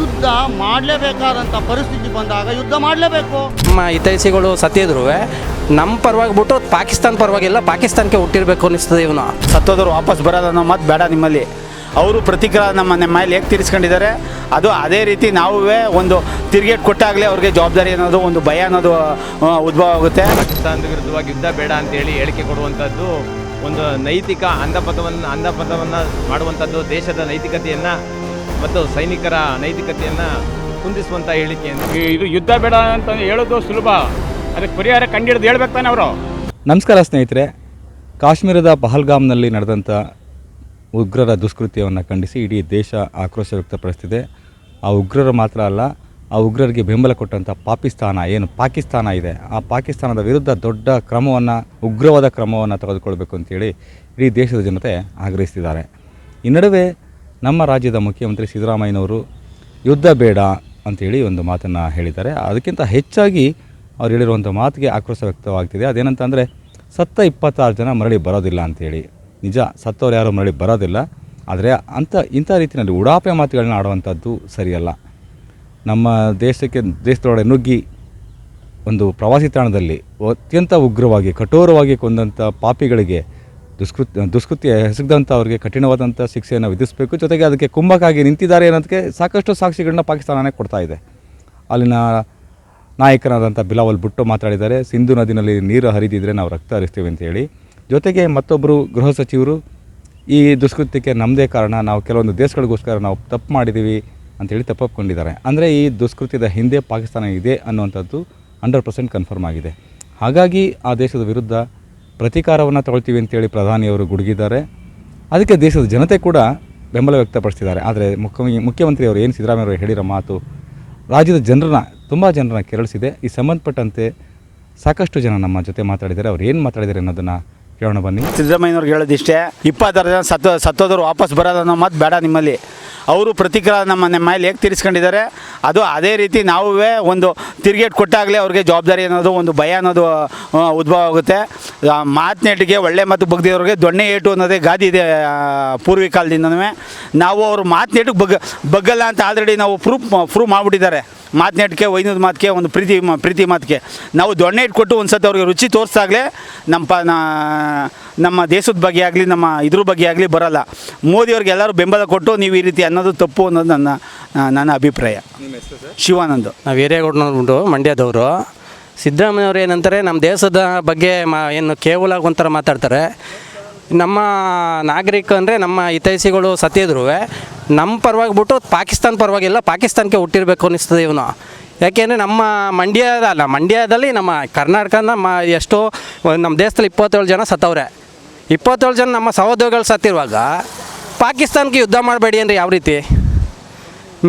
ಯುದ್ಧ ಮಾಡಲೇಬೇಕಾದಂಥ ಪರಿಸ್ಥಿತಿ ಬಂದಾಗ ಯುದ್ಧ ಮಾಡಲೇಬೇಕು. ನಮ್ಮ ಹಿತೈಷಿಗಳು ಸತ್ತಿದ್ರು ನಮ್ಮ ಪರವಾಗಿ ಬಿಟ್ಟು ಪಾಕಿಸ್ತಾನ ಪರವಾಗಿಲ್ಲ ಪಾಕಿಸ್ತಾನಕ್ಕೆ ಹುಟ್ಟಿರಬೇಕು ಅನಿಸ್ತದೆ ಇವನು. ಸತ್ತೋದವ್ರು ವಾಪಸ್ ಬರೋದನ್ನೋ ಮತ್ತು ಮಾತು ಬೇಡ ನಿಮ್ಮಲ್ಲಿ. ಅವರು ಪ್ರತಿಕ್ರಿಯೆ ನಮ್ಮ ನಮ್ಮ ಮೇಲೆ ಹೇಗೆ ತೀರಿಸ್ಕೊಂಡಿದ್ದಾರೆ ಅದು ಅದೇ ರೀತಿ ನಾವೇ ಒಂದು ತಿರುಗೇಟ್ ಕೊಟ್ಟಾಗಲೇ ಅವ್ರಿಗೆ ಜವಾಬ್ದಾರಿ ಅನ್ನೋದು ಒಂದು ಭಯ ಅನ್ನೋದು ಉದ್ಭವ ಆಗುತ್ತೆ. ಪಾಕಿಸ್ತಾನದ ವಿರುದ್ಧವಾಗಿ ಯುದ್ಧ ಬೇಡ ಅಂತೇಳಿ ಹೇಳಿಕೆ ಕೊಡುವಂಥದ್ದು ಒಂದು ನೈತಿಕ ಅಂಧಪಥವನ್ನು ಅಂಧಪಥವನ್ನು ಮಾಡುವಂಥದ್ದು ದೇಶದ ನೈತಿಕತೆಯನ್ನು ಮತ್ತು ಸೈನಿಕರ ನೈತಿಕತೆಯನ್ನು ಕುಂದಿಸುವಂಥ ಹೇಳಿಕೆ ಇದು ಯುದ್ಧ ಬೇಡ ಅಂತ ಹೇಳೋದು ಸುಲಭ. ಅದಕ್ಕೆ ಪರಿಹಾರ ಕಂಡಿಡ್ದು ಹೇಳ್ಬೇಕು ತಾನೆ ಅವರು. ನಮಸ್ಕಾರ ಸ್ನೇಹಿತರೆ ಕಾಶ್ಮೀರದ ಪಹಲ್ಗಾಮ್ನಲ್ಲಿ ನಡೆದಂಥ ಉಗ್ರರ ದುಷ್ಕೃತ್ಯವನ್ನು ಖಂಡಿಸಿ ಇಡೀ ದೇಶ ಆಕ್ರೋಶ ವ್ಯಕ್ತಪಡಿಸ್ತಿದೆ. ಆ ಉಗ್ರರು ಮಾತ್ರ ಅಲ್ಲ ಆ ಉಗ್ರರಿಗೆ ಬೆಂಬಲ ಕೊಟ್ಟಂಥ ಪಾಕಿಸ್ತಾನ ಏನು ಪಾಕಿಸ್ತಾನ ಇದೆ. ಆ ಪಾಕಿಸ್ತಾನದ ವಿರುದ್ಧ ದೊಡ್ಡ ಕ್ರಮವನ್ನು ಉಗ್ರವಾದ ಕ್ರಮವನ್ನು ತೆಗೆದುಕೊಳ್ಬೇಕು ಅಂತೇಳಿ ಇಡೀ ದೇಶದ ಜನತೆ ಆಗ್ರಹಿಸ್ತಿದ್ದಾರೆ. ಈ ನಡುವೆ ನಮ್ಮ ರಾಜ್ಯದ ಮುಖ್ಯಮಂತ್ರಿ ಸಿದ್ದರಾಮಯ್ಯನವರು, ಯುದ್ಧ ಬೇಡ ಅಂತೇಳಿ ಒಂದು ಮಾತನ್ನು ಹೇಳಿದ್ದಾರೆ. ಅದಕ್ಕಿಂತ ಹೆಚ್ಚಾಗಿ ಅವ್ರು ಹೇಳಿರುವಂಥ ಮಾತಿಗೆ ಆಕ್ರೋಶ ವ್ಯಕ್ತವಾಗ್ತಿದೆ. ಅದೇನಂತಂದರೆ, ಸತ್ತ ಇಪ್ಪತ್ತಾರು ಜನ ಮರಳಿ ಬರೋದಿಲ್ಲ ಅಂತೇಳಿ. ನಿಜ, ಸತ್ತವ್ರು ಯಾರು ಮರಳಿ ಬರೋದಿಲ್ಲ. ಆದರೆ ಅಂಥ ಇಂಥ ರೀತಿಯಲ್ಲಿ ಉಡಾಪೆ ಮಾತುಗಳನ್ನ ಆಡುವಂಥದ್ದು ಸರಿಯಲ್ಲ. ನಮ್ಮ ದೇಶಕ್ಕೆ ದೇಶದೊಳಗೆ ನುಗ್ಗಿ ಒಂದು ಪ್ರವಾಸಿ ತಾಣದಲ್ಲಿ ಅತ್ಯಂತ ಉಗ್ರವಾಗಿ, ಕಠೋರವಾಗಿ ಕೊಂದಂಥ ಪಾಪಿಗಳಿಗೆ ದುಷ್ಕೃತ್ಯ ದುಷ್ಕೃತ್ಯ ಹೆಸಗಿದಂಥ ಅವರಿಗೆ ಕಠಿಣವಾದಂಥ ಶಿಕ್ಷೆಯನ್ನು ವಿಧಿಸಬೇಕು. ಜೊತೆಗೆ ಅದಕ್ಕೆ ಕುಂಭಕ್ಕಾಗಿ ನಿಂತಿದ್ದಾರೆ ಅನ್ನೋದಕ್ಕೆ ಸಾಕಷ್ಟು ಸಾಕ್ಷಿಗಳನ್ನ ಪಾಕಿಸ್ತಾನನೇ ಕೊಡ್ತಾ ಇದೆ. ಅಲ್ಲಿನ ನಾಯಕನಾದಂಥ ಬಿಲಾವಲ್ ಬುಟ್ಟು ಮಾತಾಡಿದ್ದಾರೆ, ಸಿಂಧು ನದಿನಲ್ಲಿ ನೀರು ಹರಿದಿದ್ರೆ ನಾವು ರಕ್ತ ಹರಿಸ್ತೀವಿ ಅಂತೇಳಿ ಜೊತೆಗೆ ಮತ್ತೊಬ್ಬರು ಗೃಹ ಸಚಿವರು, ಈ ದುಷ್ಕೃತ್ಯಕ್ಕೆ ನಮ್ಮದೇ ಕಾರಣ, ನಾವು ಕೆಲವೊಂದು ದೇಶಗಳಿಗೋಸ್ಕರ ನಾವು ತಪ್ಪು ಮಾಡಿದ್ದೀವಿ ಅಂತೇಳಿ ತಪ್ಪೊಪ್ಕೊಂಡಿದ್ದಾರೆ. ಅಂದರೆ ಈ ದುಷ್ಕೃತ್ಯದ ಹಿಂದೆ ಪಾಕಿಸ್ತಾನ ಇದೆ ಅನ್ನುವಂಥದ್ದು ಹಂಡ್ರೆಡ್ ಪರ್ಸೆಂಟ್ ಕನ್ಫರ್ಮ್ ಆಗಿದೆ. ಹಾಗಾಗಿ ಆ ದೇಶದ ವಿರುದ್ಧ ಪ್ರತೀಕಾರವನ್ನು ತಗೊಳ್ತೀವಿ ಅಂತೇಳಿ ಪ್ರಧಾನಿಯವರು ಗುಡುಗಿದ್ದಾರೆ. ಅದಕ್ಕೆ ದೇಶದ ಜನತೆ ಕೂಡ ಬೆಂಬಲ ವ್ಯಕ್ತಪಡಿಸಿದ್ದಾರೆ ಆದರೆ ಮುಖ್ಯ ಮುಖ್ಯಮಂತ್ರಿಯವರು ಏನು ಸಿದ್ದರಾಮಯ್ಯವರು ಹೇಳಿರೋ ಮಾತು ರಾಜ್ಯದ ಜನರನ್ನ, ತುಂಬ ಜನರನ್ನ ಕೆರಳಿಸಿದೆ. ಈ ಸಂಬಂಧಪಟ್ಟಂತೆ ಸಾಕಷ್ಟು ಜನ ನಮ್ಮ ಜೊತೆ ಮಾತಾಡಿದ್ದಾರೆ. ಅವ್ರು ಏನು ಮಾತಾಡಿದ್ದಾರೆ ಅನ್ನೋದನ್ನು ಕೇಳೋಣ ಬನ್ನಿ. ಸಿದ್ದರಾಮಯ್ಯನವ್ರಿಗೆ ಹೇಳೋದಿಷ್ಟೇ ಇಪ್ಪತ್ತಾರು ಜನ ಸತ್ತ ಸತ್ತೋದ್ರು ವಾಪಸ್ ಬರೋದನ್ನೋ ಮಾತು ಬೇಡ ನಿಮ್ಮಲ್ಲಿ. ಅವರು ಪ್ರತಿಕ್ರಿಯೆ ನಮ್ಮ ನಮ್ಮ ಮೇಲೆ ಹೇಗೆ ತೀರಿಸ್ಕೊಂಡಿದ್ದಾರೆ, ಅದು ಅದೇ ರೀತಿ ನಾವೇ ಒಂದು ತಿರುಗೇಟ್ ಕೊಟ್ಟಾಗಲೇ ಅವ್ರಿಗೆ ಜವಾಬ್ದಾರಿ ಅನ್ನೋದು, ಒಂದು ಭಯ ಅನ್ನೋದು ಉದ್ಭವ ಆಗುತ್ತೆ. ಆ, ಮಾತಿನೆಟ್ಟಿಗೆ ಒಳ್ಳೆ ಮತ್ತು ಬಗ್ದಿರೋರಿಗೆ ದೊಣ್ಣೆ ಏಟು ಅನ್ನೋದೇ ಗಾದಿ ಇದೆ ಪೂರ್ವಿಕಾಲದಿಂದನೂ ಪೂರ್ವಿ ಕಾಲದಿಂದನೂ. ನಾವು ಅವ್ರ ಮಾತಿನೆಟ್ಟಿಗೆ ಬಗ್ಗ ಬಗ್ಗಲ್ಲ ಅಂತ ಆಲ್ರೆಡಿ ನಾವು ಪ್ರೂಫ್ ಪ್ರೂವ್ ಮಾಡಿಬಿಟ್ಟಿದ್ದಾರೆ. ಮಾತಿನೆಟ್ಟಿಗೆ ವೈನದ ಮಾತಿಗೆ ಒಂದು ಪ್ರೀತಿ ಮ- ಪ್ರೀತಿ ಮಾತಿಗೆ. ನಾವು ದೊಣ್ಣೆ ಇಟ್ಕೊಟ್ಟು ಒಂದು ಸತಿ ಅವ್ರಿಗೆ ರುಚಿ ತೋರಿಸ್ದಾಗಲೇ ನಮ್ಮ ಪ ನಾ- ನಮ್ಮ ದೇಶದ ಬಗ್ಗೆ ಆಗಲಿ ನಮ್ಮ ಇದ್ರ ಬಗ್ಗೆ ಆಗಲಿ ಬರಲ್ಲ. ಮೋದಿಯವ್ರಿಗೆ ಎಲ್ಲರೂ ಬೆಂಬಲ ಕೊಟ್ಟು ನೀವು ಈ ರೀತಿ ಅನ್ನೋದು ತಪ್ಪು ಅನ್ನೋದು ನನ್ನ ನನ್ನ ಅಭಿಪ್ರಾಯ. ಶಿವಾನಂದ್. ನಾವು ಹಿರೇಗೌಡನವ್ರು ಮಂಡ್ಯದವರು. ಸಿದ್ದರಾಮಯ್ಯವ್ರು ಏನಂತಾರೆ ನಮ್ಮ ದೇಶದ ಬಗ್ಗೆ ಮಾ, ಏನು ಕೇವಲ ಒಂಥರ ಮಾತಾಡ್ತಾರೆ. ನಮ್ಮ ನಾಗರಿಕ ಅಂದರೆ ನಮ್ಮ ಹಿತೈಷಿಗಳು ಸತ್ತಿದ್ರು ನಮ್ಮ ಪರವಾಗಿ ಬಿಟ್ಟು ಪಾಕಿಸ್ತಾನ ಪರವಾಗಿಲ್ಲ ಪಾಕಿಸ್ತಾನಕ್ಕೆ ಹುಟ್ಟಿರಬೇಕು ಅನ್ನಿಸ್ತದೆ ಇವನು. ಯಾಕೆಂದರೆ ನಮ್ಮ ಮಂಡ್ಯದ ಅಲ್ಲ, ಮಂಡ್ಯದಲ್ಲಿ ನಮ್ಮ ಕರ್ನಾಟಕದ ಮ, ಎಷ್ಟೋ ನಮ್ಮ ದೇಶದಲ್ಲಿ ಇಪ್ಪತ್ತೇಳು ಜನ ಸತ್ತವ್ರೆ. ಇಪ್ಪತ್ತೇಳು ಜನ ನಮ್ಮ ಸಹೋದ್ಯೋಗಿಗಳು ಸತ್ತಿರುವಾಗ ಪಾಕಿಸ್ತಾನಕ್ಕೆ ಯುದ್ಧ ಮಾಡಬೇಡಿ ಅಂದರೆ ಯಾವ ರೀತಿ?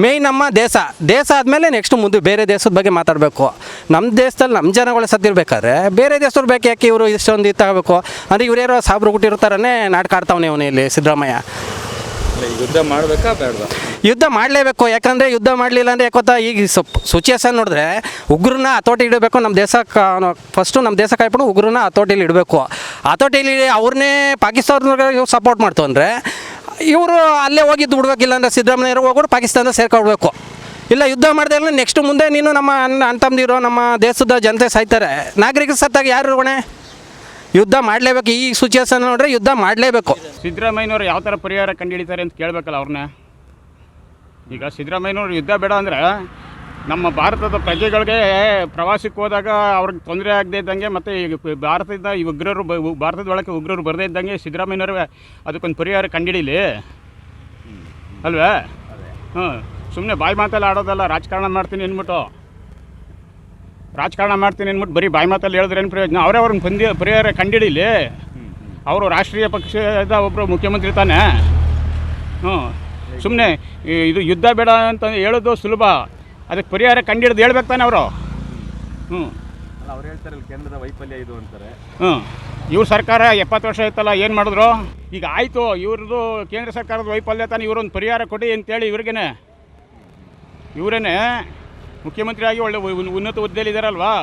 ಮೇಯ್ನ್ ನಮ್ಮ ದೇಶ. ದೇಶ ಆದಮೇಲೆ ನೆಕ್ಸ್ಟ್ ಮುಂದೆ ಬೇರೆ ದೇಶದ ಬಗ್ಗೆ ಮಾತಾಡಬೇಕು. ನಮ್ಮ ದೇಶದಲ್ಲಿ ನಮ್ಮ ಜನಗಳು ಸತ್ತಿರ್ಬೇಕಾದ್ರೆ ಬೇರೆ ದೇಶದವ್ರು ಬೇಕು ಯಾಕೆ ಇವರು ಇಷ್ಟೊಂದು ಇದು ತಗೋಬೇಕು? ಅಂದರೆ ಯಾರೋ ಸಾಬ್ರು ಹುಟ್ಟಿರ್ತಾರನೇ ನಾಟಕ ಆಡ್ತಾವನೆ ಅವನು ಇಲ್ಲಿ ಸಿದ್ದರಾಮಯ್ಯ. ಯುದ್ಧ ಮಾಡಬೇಕಾ ಬೇಡ ಯುದ್ಧ ಮಾಡಲೇಬೇಕು. ಯಾಕಂದರೆ ಯುದ್ಧ ಮಾಡಲಿಲ್ಲ ಅಂದರೆ ಯಾಕೊತ್ತಾ ಈಗ ಸ್ವಲ್ಪ ಸಿಚುಯೇಷನ್ ನೋಡಿದ್ರೆ ಉಗ್ರನ್ನ ಹತೋಟಿ ಇಡಬೇಕು ನಮ್ಮ ದೇಶ ಫಸ್ಟು ನಮ್ಮ ದೇಶ ಕಾಯ್ಕೊಂಡು ಉಗ್ರನ್ನ ಹತೋಟಿಲಿ ಇಡಬೇಕು. ಹತೋಟಿಲಿ ಅವ್ರನ್ನೇ ಪಾಕಿಸ್ತಾನ ಸಪೋರ್ಟ್ ಮಾಡ್ತು ಅಂದರೆ ಇವರು ಅಲ್ಲೇ ಹೋಗಿದ್ದು ಬಿಡ್ಬೇಕಿಲ್ಲ ಅಂದರೆ ಸಿದ್ದರಾಮಯ್ಯರು ಹೋಗ್ಬಿಟ್ಟು ಪಾಕಿಸ್ತಾನ ಸೇರ್ಕೊಳ್ಬೇಕು. ಇಲ್ಲ, ಯುದ್ಧ ಮಾಡಿದೆ ಅಂದರೆ ನೆಕ್ಸ್ಟ್ ಮುಂದೆ ನೀನು ನಮ್ಮ ಅನ್ನ ಅಂತಂದಿರೋ ನಮ್ಮ ದೇಶದ ಜನತೆ ಸಾಯ್ತಾರೆ. ನಾಗರಿಕ ಸತ್ತಾಗ ಯಾರು ಹೊಣೆ ಯುದ್ಧ ಮಾಡಲೇಬೇಕು. ಈ ಸಿಚುಯೇಷನ್ ನೋಡ್ರೆ ಯುದ್ಧ ಮಾಡಲೇಬೇಕು. ಸಿದ್ದರಾಮಯ್ಯನವ್ರು ಯಾವ ಥರ ಪರಿಹಾರ ಕಂಡುಹಿಡಿತಾರೆ ಅಂತ ಕೇಳಬೇಕಲ್ಲ ಅವ್ರನ್ನ? ಈಗ ಸಿದ್ದರಾಮಯ್ಯನವ್ರು ಯುದ್ಧ ಬೇಡ ಅಂದರೆ ನಮ್ಮ ಭಾರತದ ಪ್ರಜೆಗಳಿಗೆ ಪ್ರವಾಸಕ್ಕೆ ಹೋದಾಗ ಅವ್ರಿಗೆ ತೊಂದರೆ ಆಗದೇ ಇದ್ದಂಗೆ ಮತ್ತು ಭಾರತದಿಂದ ಈ ಉಗ್ರರು ಬ ಭಾರತದ ಒಳಗೆ ಉಗ್ರರು ಬರದೇ ಇದ್ದಂಗೆ ಸಿದ್ದರಾಮಯ್ಯನವ್ರು ಅದಕ್ಕೊಂದು ಪರಿಹಾರ ಕಂಡಿಡೀಲಿ. ಅಲ್ವೇ? ಹ್ಞೂ. ಸುಮ್ಮನೆ ಬಾಯಿ ಮಾತಲ್ಲಿ ಆಡೋದಲ್ಲ, ರಾಜಕಾರಣ ಮಾಡ್ತೀನಿ ಅಂದ್ಬಿಟ್ಟು. ರಾಜಕಾರಣ ಮಾಡ್ತೀನಿ ಅಂದ್ಬಿಟ್ಟು ಬರೀ ಬಾಯಿ ಮಾತಲ್ಲಿ ಹೇಳಿದ್ರೆ ಏನು ಪ್ರಯೋಜನ? ಅವರೇ ಅವ್ರನ್ನ ಬಂದಿ, ಪರಿಹಾರ ಕಂಡಿಡೀಲಿ. ಅವರು ರಾಷ್ಟ್ರೀಯ ಪಕ್ಷದ ಒಬ್ಬರು ಮುಖ್ಯಮಂತ್ರಿ ತಾನೇ. ಹ್ಞೂ. ಸುಮ್ಮನೆ ಇದು ಯುದ್ಧ ಬೇಡ ಅಂತ ಹೇಳೋದು ಸುಲಭ. ಅದಕ್ಕೆ ಪರಿಹಾರ ಕಂಡಿಡ್ದು ಹೇಳ್ಬೇಕು ತಾನೆ ಅವರು. ಹ್ಞೂ ಅವ್ರು ಹೇಳ್ತಾರೆ ಕೇಂದ್ರದ ವೈಫಲ್ಯ ಇದು ಅಂತಾರೆ. ಹ್ಞೂ ಇವ್ರ ಸರ್ಕಾರ ಎಪ್ಪತ್ತು ವರ್ಷ ಆಯ್ತಲ್ಲ ಏನು ಮಾಡಿದ್ರು? ಈಗ ಆಯಿತು ಇವ್ರದ್ದು ಕೇಂದ್ರ ಸರ್ಕಾರದ ವೈಫಲ್ಯ ತಾನೆ ಇವರೊಂದು ಪರಿಹಾರ ಕೊಡಿ ಅಂತೇಳಿ ಇವ್ರಿಗೇನೆ. ಇವರೇನೆ ಮುಖ್ಯಮಂತ್ರಿಯಾಗಿ ಒಳ್ಳೆ ಉನ್ನತ ಹುದ್ದೆಯಲ್ಲಿ ಇದ್ದಾರಲ್ವಾ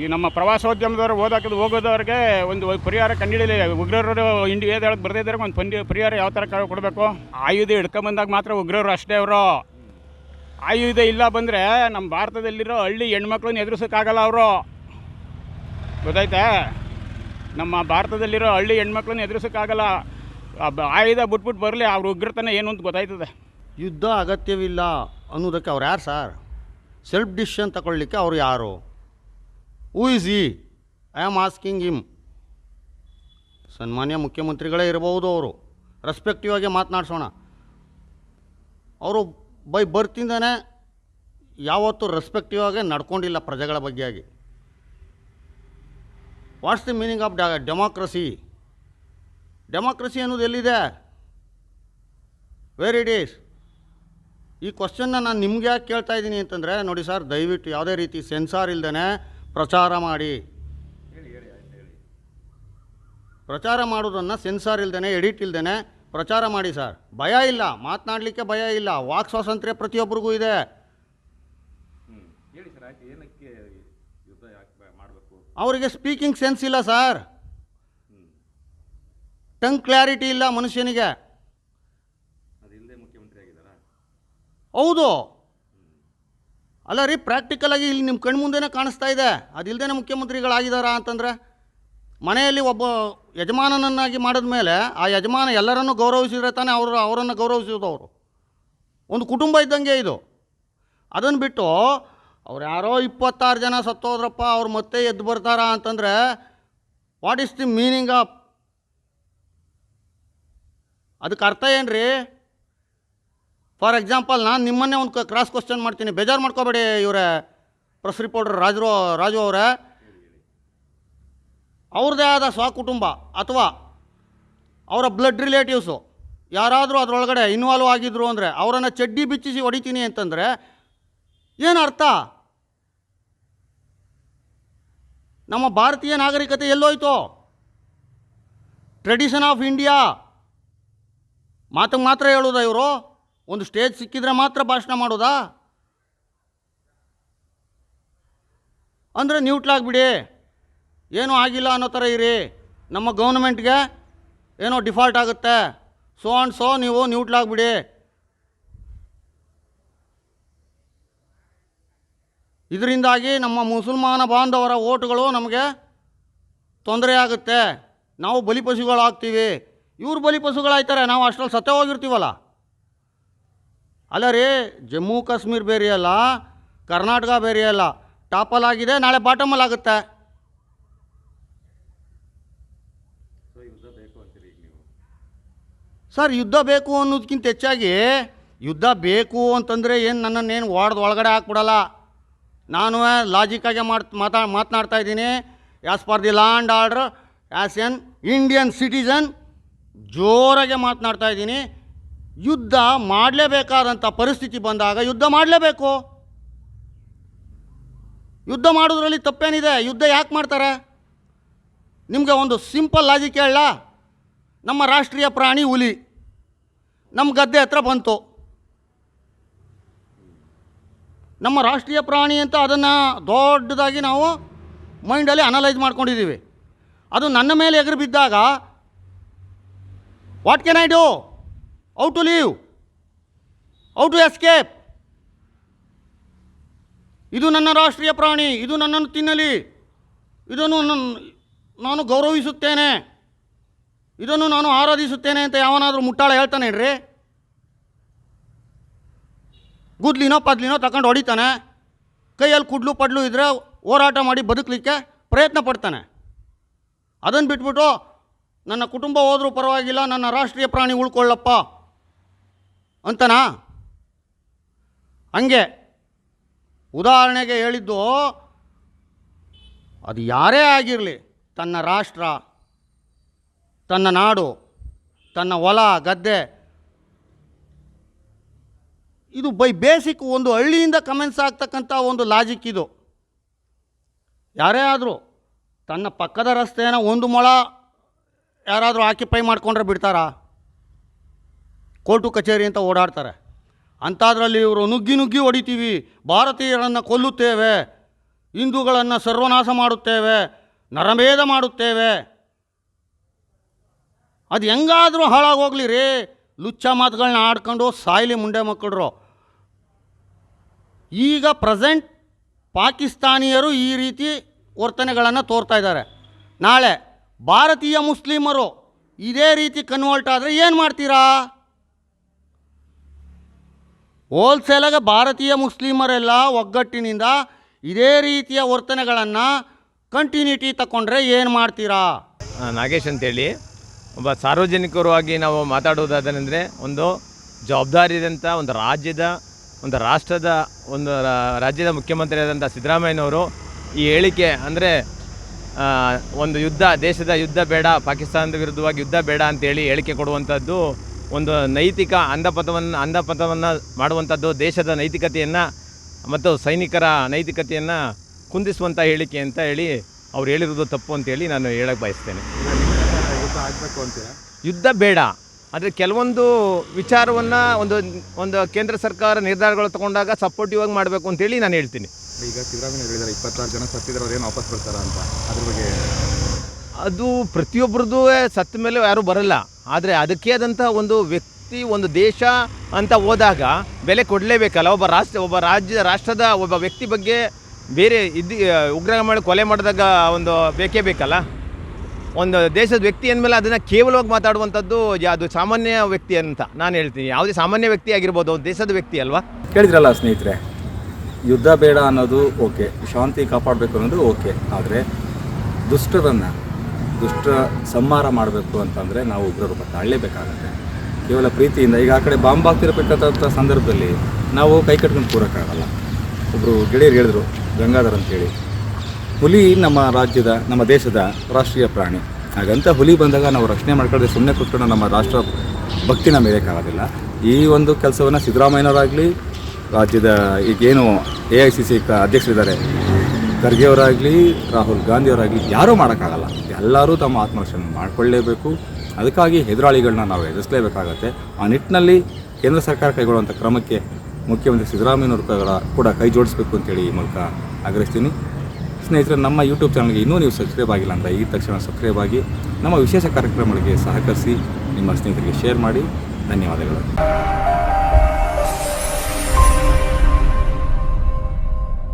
ಈ ನಮ್ಮ ಪ್ರವಾಸೋದ್ಯಮದವ್ರು ಓದಾಕದು ಹೋಗೋದವ್ರಿಗೆ ಒಂದು ಪರಿಹಾರ ಕಂಡಿಡಿಲಿ. ಉಗ್ರರು ಇಂಡಿಯಾದೊಳಗೆ ಬರ್ದಿದ್ದಾರೆ ಒಂದು ಪಂಡಿ ಪರಿಹಾರ ಯಾವ ಥರ ಕೊಡಬೇಕು? ಆಯುಧ ಹಿಡ್ಕೊಂಬಂದಾಗ ಮಾತ್ರ ಉಗ್ರರು ಅಷ್ಟೇ ಅವರು. ಆಯುಧ ಇಲ್ಲ ಬಂದರೆ ನಮ್ಮ ಭಾರತದಲ್ಲಿರೋ ಹಳ್ಳಿ ಹೆಣ್ಮಕ್ಳನ್ನ ಎದುರಿಸೋಕ್ಕಾಗಲ್ಲ ಅವರು. ಗೊತ್ತಾಯ್ತಾ? ನಮ್ಮ ಭಾರತದಲ್ಲಿರೋ ಹಳ್ಳಿ ಹೆಣ್ಮಕ್ಳನ್ನ ಎದುರಿಸೋಕ್ಕಾಗಲ್ಲ. ಆಯುಧ ಬಿಟ್ಬಿಟ್ಟು ಬರಲಿ, ಅವ್ರ ಉಗ್ರತನ ಏನು ಅಂತ ಗೊತ್ತಾಯ್ತದೆ. ಯುದ್ಧ ಅಗತ್ಯವಿಲ್ಲ ಅನ್ನೋದಕ್ಕೆ ಅವ್ರು ಯಾರು ಸರ್? ಸೆಲ್ಫ್ ಡಿಸಿಷನ್ ತಗೊಳ್ಳಿಕ್ಕೆ ಅವ್ರು ಯಾರು? ಹೂ ಇಸ್ ಈ ಐ ಆಮ್ ಆಸ್ಕಿಂಗ್ ಇಮ್ ಸನ್ಮಾನ್ಯ ಮುಖ್ಯಮಂತ್ರಿಗಳೇ ಇರಬಹುದು ಅವರು. ರೆಸ್ಪೆಕ್ಟಿವ್ ಆಗಿ ಮಾತನಾಡ್ಸೋಣ. ಅವರು ಬೈ ಬರ್ತಿಂದನೇ ಯಾವತ್ತೂ ರೆಸ್ಪೆಕ್ಟಿವ್ ಆಗಿ ನಡ್ಕೊಂಡಿಲ್ಲ ಪ್ರಜೆಗಳ ಬಗ್ಗೆ ಆಗಿ what's the meaning of democracy democracy ಅನ್ನೋದು ಎಲ್ಲಿದೆ? ವೇರ್ ಇಟ್ ಈಸ್ ಈ ಕ್ವಶನ್ನ ನಾನು ನಿಮ್ಗೆ ಯಾಕೆ ಕೇಳ್ತಾ ಇದ್ದೀನಿ ಅಂತಂದರೆ, ನೋಡಿ ಸರ್ ದಯವಿಟ್ಟು ಯಾವುದೇ ರೀತಿ ಸೆನ್ಸಾರ್ ಇಲ್ದೇ ಪ್ರಚಾರ ಮಾಡಿ. ಪ್ರಚಾರ ಮಾಡೋದನ್ನು ಸೆನ್ಸಾರ್ ಇಲ್ದೇ ಎಡಿಟ್ ಇಲ್ದೇ ಪ್ರಚಾರ ಮಾಡಿ ಸರ್. ಭಯ ಇಲ್ಲ ಮಾತನಾಡಲಿಕ್ಕೆ ಭಯ ಇಲ್ಲ. ವಾಕ್ ಸ್ವಾತಂತ್ರ್ಯ ಪ್ರತಿಯೊಬ್ಬರಿಗೂ ಇದೆ. ಅವರಿಗೆ ಸ್ಪೀಕಿಂಗ್ ಸೆನ್ಸ್ ಇಲ್ಲ ಸರ್. ಟಂಗ್ ಕ್ಲಾರಿಟಿ ಇಲ್ಲ ಮನುಷ್ಯನಿಗೆ. ಹೌದು. ಅಲ್ಲ ರೀ ಪ್ರಾಕ್ಟಿಕಲ್ ಆಗಿ ಇಲ್ಲಿ ನಿಮ್ಮ ಕಣ್ಮುಂದೆನೇ ಕಾಣಿಸ್ತಾ ಇದೆ. ಅದಿಲ್ಲದೇ ಮುಖ್ಯಮಂತ್ರಿಗಳಾಗಿದ್ದಾರಾ ಅಂತಂದರೆ? ಮನೆಯಲ್ಲಿ ಒಬ್ಬ ಯಜಮಾನನನ್ನಾಗಿ ಮಾಡಿದ ಮೇಲೆ ಆ ಯಜಮಾನ ಎಲ್ಲರನ್ನು ಗೌರವಿಸಿದ್ರೆ ತಾನೇ ಅವರು ಅವರನ್ನು ಗೌರವಿಸೋದು ಅವರು. ಒಂದು ಕುಟುಂಬ ಇದ್ದಂಗೆ ಇದು. ಅದನ್ನು ಬಿಟ್ಟು ಅವ್ರು ಯಾರೋ ಇಪ್ಪತ್ತಾರು ಜನ ಸತ್ತೋದ್ರಪ್ಪ, ಅವ್ರು ಮತ್ತೆ ಎದ್ದು ಬರ್ತಾರ ಅಂತಂದರೆ what is the meaning of ಅದಕ್ಕೆ ಅರ್ಥ ಏನು ರೀ ಫಾರ್ ಎಕ್ಸಾಂಪಲ್ ನಾನು ನಿಮ್ಮನ್ನೇ ಒಂದು ಕ್ರಾಸ್ ಕ್ವಶನ್ ಮಾಡ್ತೀನಿ. ಬೇಜಾರು ಮಾಡ್ಕೋಬೇಡಿ ಇವರೇ ಪ್ರೆಸ್ ರಿಪೋರ್ಟರ್ ರಾಜರು, ರಾಜು ಅವರೇ. ಅವ್ರದ್ದೇ ಆದ ಸ್ವಕುಟುಂಬ ಅಥವಾ ಅವರ ಬ್ಲಡ್ ರಿಲೇಟಿವ್ಸು ಯಾರಾದರೂ ಅದರೊಳಗಡೆ ಇನ್ವಾಲ್ವ್ ಆಗಿದ್ರು ಅಂದರೆ ಅವರನ್ನು ಚಡ್ಡಿ ಬಿಚ್ಚಿಸಿ ಹೊಡಿತೀನಿ ಅಂತಂದರೆ ಏನು ಅರ್ಥ? ನಮ್ಮ ಭಾರತೀಯ ನಾಗರಿಕತೆ ಎಲ್ಲೋಯ್ತು? ಟ್ರೆಡಿಷನ್ ಆಫ್ ಇಂಡಿಯಾ ಮಾತಿಗೆ ಮಾತ್ರ ಹೇಳೋದಾ ಇವರು? ಒಂದು ಸ್ಟೇಜ್ ಸಿಕ್ಕಿದ್ರೆ ಮಾತ್ರ ಭಾಷಣ ಮಾಡೋದಾ? ಅಂದರೆ ನ್ಯೂಟ್ಲಾಗ್ಬಿಡಿ ಏನೂ ಆಗಿಲ್ಲ ಅನ್ನೋ ಥರ ಇರಿ. ನಮ್ಮ ಗೌರ್ಮೆಂಟ್ಗೆ ಏನೋ ಡಿಫಾಲ್ಟ್ ಆಗುತ್ತೆ. ಸೊ ಆ್ಯಂಡ್ ಸೊ ನೀವು ನ್ಯೂಟ್ಲಾಗ್ಬಿಡಿ ಇದರಿಂದಾಗಿ ನಮ್ಮ ಮುಸಲ್ಮಾನ ಬಾಂಧವರ ಓಟುಗಳು ನಮಗೆ ತೊಂದರೆ ಆಗುತ್ತೆ. ನಾವು ಬಲಿಪಶುಗಳಾಗ್ತೀವಿ ಇವ್ರು ಬಲಿಪಶುಗಳಾಯ್ತಾರೆ ನಾವು ಅಷ್ಟರಲ್ಲಿ ಸತ್ಯ ಹೋಗಿರ್ತೀವಲ್ಲ ಅಲ್ಲ ರೀ, ಜಮ್ಮು ಕಾಶ್ಮೀರ್ ಬೇರೆಯಲ್ಲ ಕರ್ನಾಟಕ ಬೇರೆಯಲ್ಲ ಟಾಪಲ್ಲಾಗಿದೆ ನಾಳೆ ಬಾಟಮಲ್ಲಿ ಆಗುತ್ತೆ ಸರ್, ಯುದ್ಧ ಬೇಕು ಅನ್ನೋದಕ್ಕಿಂತ ಹೆಚ್ಚಾಗಿ ಯುದ್ಧ ಬೇಕು ಅಂತಂದರೆ ಏನು ನನ್ನನ್ನೇನು ವಾರ್ಡ್ ಒಳಗಡೆ ಹಾಕ್ಬಿಡಲ್ಲ. ನಾನು ಲಾಜಿಕ್ಕಾಗೆ ಮಾಡ್ ಮಾತಾ ಮಾತನಾಡ್ತಾ ಇದ್ದೀನಿ. As per the land order as an Indian citizen ಜೋರಾಗೆ ಮಾತನಾಡ್ತಾ ಇದ್ದೀನಿ. ಯುದ್ಧ ಮಾಡಲೇಬೇಕಾದಂಥ ಪರಿಸ್ಥಿತಿ ಬಂದಾಗ ಯುದ್ಧ ಮಾಡಲೇಬೇಕು. ಯುದ್ಧ ಮಾಡೋದ್ರಲ್ಲಿ ತಪ್ಪೇನಿದೆ? ಯುದ್ಧ ಯಾಕೆ ಮಾಡ್ತಾರೆ? ನಿಮಗೆ ಒಂದು ಸಿಂಪಲ್ ಲಾಜಿಕ್ ಹೇಳ ನಮ್ಮ ರಾಷ್ಟ್ರೀಯ ಪ್ರಾಣಿ ಹುಲಿ. ನಮ್ಮ ಗದ್ದೆ ಹತ್ರ ಬಂತು. ನಮ್ಮ ರಾಷ್ಟ್ರೀಯ ಪ್ರಾಣಿ ಅಂತ ಅದನ್ನು ದೊಡ್ಡದಾಗಿ ನಾವು ಮೈಂಡಲ್ಲಿ ಅನಲೈಸ್ ಮಾಡ್ಕೊಂಡಿದ್ದೀವಿ. ಅದು ನನ್ನ ಮೇಲೆ ಎಗರು ಬಿದ್ದಾಗ what can I do how to leave how to escape ಇದು ನನ್ನ ರಾಷ್ಟ್ರೀಯ ಪ್ರಾಣಿ, ಇದು ನನ್ನನ್ನು ತಿನ್ನಲಿ. ಇದನ್ನು ನಾನು ಗೌರವಿಸುತ್ತೇನೆ. ಇದನ್ನು ನಾನು ಆರಾಧಿಸುತ್ತೇನೆ ಅಂತ ಯಾವನಾದರೂ ಮುಟ್ಟಾಳ ಹೇಳ್ತಾನೆ ರೀ ಗುದ್ಲಿನೋ ಪದ್ಲಿನೋ ತಗೊಂಡು ಹೊಡಿತಾನೆ. ಕೈಯಲ್ಲಿ ಕುಡ್ಲು ಪಡ್ಲು ಇದ್ದರೆ ಹೋರಾಟ ಮಾಡಿ ಬದುಕಲಿಕ್ಕೆ ಪ್ರಯತ್ನ ಪಡ್ತಾನೆ. ಅದನ್ನು ಬಿಟ್ಬಿಟ್ಟು ನನ್ನ ಕುಟುಂಬ ಹೋದರೂ ಪರವಾಗಿಲ್ಲ, ನನ್ನ ರಾಷ್ಟ್ರೀಯ ಪ್ರಾಣಿ ಉಳ್ಕೊಳ್ಳಪ್ಪ ಅಂತನಾ? ಹಂಗೆ. ಉದಾಹರಣೆಗೆ ಹೇಳಿದ್ದು, ಅದು ಯಾರೇ ಆಗಿರಲಿ, ತನ್ನ ರಾಷ್ಟ್ರ ತನ್ನ ನಾಡು, ತನ್ನ ಹೊಲ, ಗದ್ದೆ. ಇದು ಬೈ ಬೇಸಿಕ್ ಒಂದು ಹಳ್ಳಿಯಿಂದ ಕಮೆನ್ಸ್ ಆಗ್ತಕ್ಕಂಥ ಒಂದು ಲಾಜಿಕ್ ಇದು. ಯಾರೇ ಆದರೂ ತನ್ನ ಪಕ್ಕದ ರಸ್ತೆನ ಒಂದು ಮೊಳ ಯಾರಾದರೂ ಆಕ್ಯುಪೈ ಮಾಡ್ಕೊಂಡ್ರೆ ಬಿಡ್ತಾರಾ? ಕೋರ್ಟು ಕಚೇರಿ ಅಂತ ಓಡಾಡ್ತಾರೆ. ಅಂಥದ್ರಲ್ಲಿ ಇವರು ನುಗ್ಗಿ ನುಗ್ಗಿ ಹೊಡಿತೀವಿ. ಭಾರತೀಯರನ್ನು ಕೊಲ್ಲುತ್ತೇವೆ. ಹಿಂದೂಗಳನ್ನು ಸರ್ವನಾಶ ಮಾಡುತ್ತೇವೆ. ನರಮೇಧ ಮಾಡುತ್ತೇವೆ. ಅದು ಹೆಂಗಾದರೂ ಹಾಳಾಗೋಗ್ಲಿ ರೀ. ಲುಚ್ಚ ಮಾತುಗಳನ್ನ ಆಡ್ಕೊಂಡು ಸಾಯ್ಲಿ ಮುಂಡೆ ಮಕ್ಕಳರು. ಈಗ ಪ್ರೆಸೆಂಟ್ ಪಾಕಿಸ್ತಾನಿಯರು ಈ ರೀತಿ ವರ್ತನೆಗಳನ್ನು ತೋರ್ತಾ ಇದ್ದಾರೆ. ನಾಳೆ ಭಾರತೀಯ ಮುಸ್ಲಿಮರು ಇದೇ ರೀತಿ ಕನ್ವರ್ಟ್ ಆದರೆ ಏನು ಮಾಡ್ತೀರಾ? ಹೋಲ್ಸೇಲಾಗ ಭಾರತೀಯ ಮುಸ್ಲಿಮರೆಲ್ಲ ಒಗ್ಗಟ್ಟಿನಿಂದ ಇದೇ ರೀತಿಯ ವರ್ತನೆಗಳನ್ನು ಕಂಟಿನ್ಯೂಟಿ ತಗೊಂಡ್ರೆ ಏನು ಮಾಡ್ತೀರಾ? ನಾಗೇಶ್ ಅಂತೇಳಿ. ಒಬ್ಬ ಸಾರ್ವಜನಿಕರಾಗಿ ನಾವು ಮಾತಾಡುವುದಾದನೆಂದರೆ ಒಂದು ಜವಾಬ್ದಾರಿಯಾದಂಥ ಒಂದು ರಾಜ್ಯದ, ಒಂದು ರಾಷ್ಟ್ರದ, ಒಂದು ರಾಜ್ಯದ ರಾಜ್ಯದ ಮುಖ್ಯಮಂತ್ರಿಯಾದಂಥ ಸಿದ್ದರಾಮಯ್ಯನವರು ಈ ಹೇಳಿಕೆ ಅಂದರೆ ಒಂದು ಯುದ್ಧ, ದೇಶದ ಯುದ್ಧ ಬೇಡ, ಪಾಕಿಸ್ತಾನದ ವಿರುದ್ಧವಾಗಿ ಯುದ್ಧ ಬೇಡ ಅಂತೇಳಿ ಹೇಳಿಕೆ ಕೊಡುವಂಥದ್ದು ಒಂದು ನೈತಿಕ ಅಂಧಪಥವನ್ನು ಅಂಧಪಥವನ್ನು ಮಾಡುವಂಥದ್ದು ದೇಶದ ನೈತಿಕತೆಯನ್ನು ಮತ್ತು ಸೈನಿಕರ ನೈತಿಕತೆಯನ್ನು ಕುಂದಿಸುವಂಥ ಹೇಳಿಕೆ ಅಂತ ಹೇಳಿ ಅವ್ರು ಹೇಳಿರೋದು ತಪ್ಪು ಅಂತೇಳಿ ನಾನು ಹೇಳಕ್ಕೆ ಬಯಸ್ತೇನೆ. ಯುದ್ಧ ಬೇಡ. ಆದರೆ ಕೆಲವೊಂದು ವಿಚಾರವನ್ನು ಒಂದು ಒಂದು ಕೇಂದ್ರ ಸರ್ಕಾರ ನಿರ್ಧಾರಗಳು ತಗೊಂಡಾಗ ಸಪೋರ್ಟಿವ್ ಆಗಿ ಮಾಡಬೇಕು ಅಂತೇಳಿ ನಾನು ಹೇಳ್ತೀನಿ. ಈಗ ಸಿದ್ದರಾಮಯ್ಯ ಹೇಳಿದ್ದಾರೆ ಇಪ್ಪತ್ತಾರು ಜನ ಸತ್ತಿದ್ರೆ ಅವ್ರು ಏನು ವಾಪಸ್ ಬರ್ತಾರ ಅಂತ. ಅದ್ರ ಬಗ್ಗೆ ಅದು ಪ್ರತಿಯೊಬ್ಬರದ್ದು ಸತ್ತ ಮೇಲೆ ಯಾರೂ ಬರಲ್ಲ. ಆದರೆ ಅದಕ್ಕೆ ಆದಂಥ ಒಂದು ವ್ಯಕ್ತಿ ಒಂದು ದೇಶ ಅಂತ ಹೋದಾಗ ಬೆಲೆ ಕೊಡಲೇಬೇಕಲ್ಲ. ಒಬ್ಬ ರಾಷ್ಟ್ರ ಒಬ್ಬ ರಾಜ್ಯ ರಾಷ್ಟ್ರದ ಒಬ್ಬ ವ್ಯಕ್ತಿ ಬಗ್ಗೆ ಬೇರೆ ಇದ್ದು ಉಗ್ರ ಮಾಡಿ ಕೊಲೆ ಮಾಡಿದಾಗ ಒಂದು ಬೇಕೇ ಬೇಕಲ್ಲ? ಒಂದು ದೇಶದ ವ್ಯಕ್ತಿ ಅಂದಮೇಲೆ ಅದನ್ನು ಕೇವಲವಾಗಿ ಮಾತಾಡುವಂಥದ್ದು ಅದು ಸಾಮಾನ್ಯ ವ್ಯಕ್ತಿ ಅಂತ ನಾನು ಹೇಳ್ತೀನಿ. ಯಾವುದೇ ಸಾಮಾನ್ಯ ವ್ಯಕ್ತಿ ಆಗಿರ್ಬೋದು ಒಂದು ದೇಶದ ವ್ಯಕ್ತಿ ಅಲ್ವಾ? ಕೇಳಿದ್ರಲ್ಲ ಸ್ನೇಹಿತರೆ, ಯುದ್ಧ ಬೇಡ ಅನ್ನೋದು ಓಕೆ, ಶಾಂತಿ ಕಾಪಾಡಬೇಕು ಅನ್ನೋದು ಓಕೆ. ಆದರೆ ದುಷ್ಟರನ್ನು, ದುಷ್ಟ ಸಂಹಾರ ಮಾಡಬೇಕು ಅಂತಂದರೆ ನಾವು ಉಗ್ರರು ಬತ್ತ ಅಳ್ಳೇಬೇಕಾಗತ್ತೆ. ಕೇವಲ ಪ್ರೀತಿಯಿಂದ, ಈಗ ಆ ಕಡೆ ಬಾಂಬ್ ಆಗ್ತಿರಬೇಕಾದಂಥ ಸಂದರ್ಭದಲ್ಲಿ ನಾವು ಕೈ ಕಟ್ಕೊಂಡು ಕೂರೋಕ್ಕಾಗಲ್ಲ. ಒಬ್ಬರು ಗೆಳೆಯರು ಹೇಳಿದ್ರು, ಗಂಗಾಧರ್ ಅಂತೇಳಿ. ಹುಲಿ ನಮ್ಮ ರಾಜ್ಯದ, ನಮ್ಮ ದೇಶದ ರಾಷ್ಟ್ರೀಯ ಪ್ರಾಣಿ. ಹಾಗಂತ ಹುಲಿ ಬಂದಾಗ ನಾವು ರಕ್ಷಣೆ ಮಾಡ್ಕೊಳ್ಳದೆ ಸುಮ್ಮನೆ ಕೂತ್ಕೊಂಡು ನಮ್ಮ ರಾಷ್ಟ್ರ ಭಕ್ತಿನ ಇರೋಕ್ಕಾಗೋದಿಲ್ಲ ಈ ಒಂದು ಕೆಲಸವನ್ನು ಸಿದ್ದರಾಮಯ್ಯನವರಾಗಲಿ, ರಾಜ್ಯದ ಈಗೇನು ಎ ಐ ಸಿ ಸಿ ಅಧ್ಯಕ್ಷರಿದ್ದಾರೆ ಖರ್ಗೆಯವರಾಗಲಿ ರಾಹುಲ್ ಗಾಂಧಿಯವರಾಗಲಿ ಯಾರೂ ಮಾಡೋಕ್ಕಾಗಲ್ಲ. ಎಲ್ಲರೂ ತಮ್ಮ ಆತ್ಮರಕ್ಷಣೆ ಮಾಡಿಕೊಳ್ಳೇಬೇಕು. ಅದಕ್ಕಾಗಿ ಹೆದರಾಳಿಗಳನ್ನ ನಾವು ಎದುರಿಸಲೇಬೇಕಾಗತ್ತೆ. ಆ ನಿಟ್ಟಿನಲ್ಲಿ ಕೇಂದ್ರ ಸರ್ಕಾರ ಕೈಗೊಳ್ಳುವಂಥ ಕ್ರಮಕ್ಕೆ ಮುಖ್ಯಮಂತ್ರಿ ಸಿದ್ದರಾಮಯ್ಯನವರು ಕೂಡ ಕೈ ಜೋಡಿಸಬೇಕು ಅಂತೇಳಿ ಈ ಮೂಲಕ ಆಗ್ರಹಿಸ್ತೀನಿ. ಸ್ನೇಹಿತರೆ, ನಮ್ಮ ಯೂಟ್ಯೂಬ್ ಚಾನಲ್ಗೆ ಇನ್ನೂ ನೀವು ಸಬ್ಸ್ಕ್ರೈಬ್ ಆಗಿಲ್ಲ ಅಂದರೆ ಈ ತಕ್ಷಣ ಸಬ್ಸ್ಕ್ರೈಬ್ ಆಗಿ ನಮ್ಮ ವಿಶೇಷ ಕಾರ್ಯಕ್ರಮಗಳಿಗೆ ಸಹಕರಿಸಿ, ನಿಮ್ಮ ಸ್ನೇಹಿತರಿಗೆ ಶೇರ್ ಮಾಡಿ. ಧನ್ಯವಾದಗಳು.